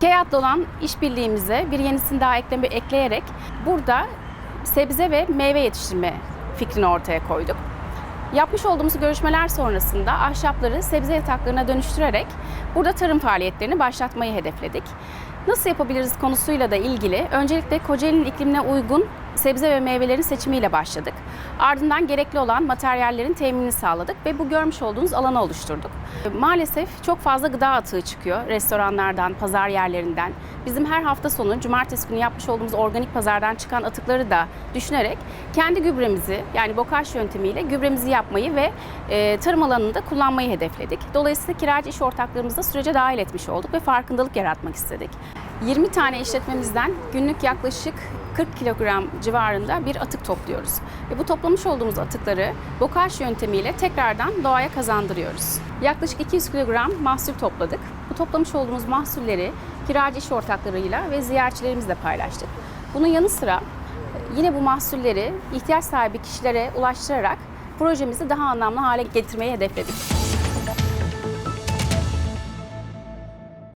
KEAT'la olan işbirliğimize bir yenisini daha ekleme, ekleyerek burada sebze ve meyve yetiştirme fikrini ortaya koyduk. Yapmış olduğumuz görüşmeler sonrasında ahşapları sebze yataklarına dönüştürerek burada tarım faaliyetlerini başlatmayı hedefledik. Nasıl yapabiliriz konusuyla da ilgili öncelikle Kocaeli'nin iklimine uygun sebze ve meyvelerin seçimiyle başladık. Ardından gerekli olan materyallerin teminini sağladık ve bu görmüş olduğunuz alanı oluşturduk. Maalesef çok fazla gıda atığı çıkıyor restoranlardan, pazar yerlerinden. Bizim her hafta sonu cumartesi günü yapmış olduğumuz organik pazardan çıkan atıkları da düşünerek kendi gübremizi yani bokaş yöntemiyle gübremizi yapmayı ve e, tarım alanında kullanmayı hedefledik. Dolayısıyla kiracı iş ortaklarımızı sürece dahil etmiş olduk ve farkındalık yaratmak istedik. 20 tane işletmemizden günlük yaklaşık 40 kilogram civarında bir atık topluyoruz. Ve bu toplamış olduğumuz atıkları bokaş yöntemiyle tekrardan doğaya kazandırıyoruz. Yaklaşık 200 kilogram mahsul topladık. Bu toplamış olduğumuz mahsulleri kiracı iş ortaklarıyla ve ziyaretçilerimizle paylaştık. Bunun yanı sıra yine bu mahsulleri ihtiyaç sahibi kişilere ulaştırarak projemizi daha anlamlı hale getirmeyi hedefledik.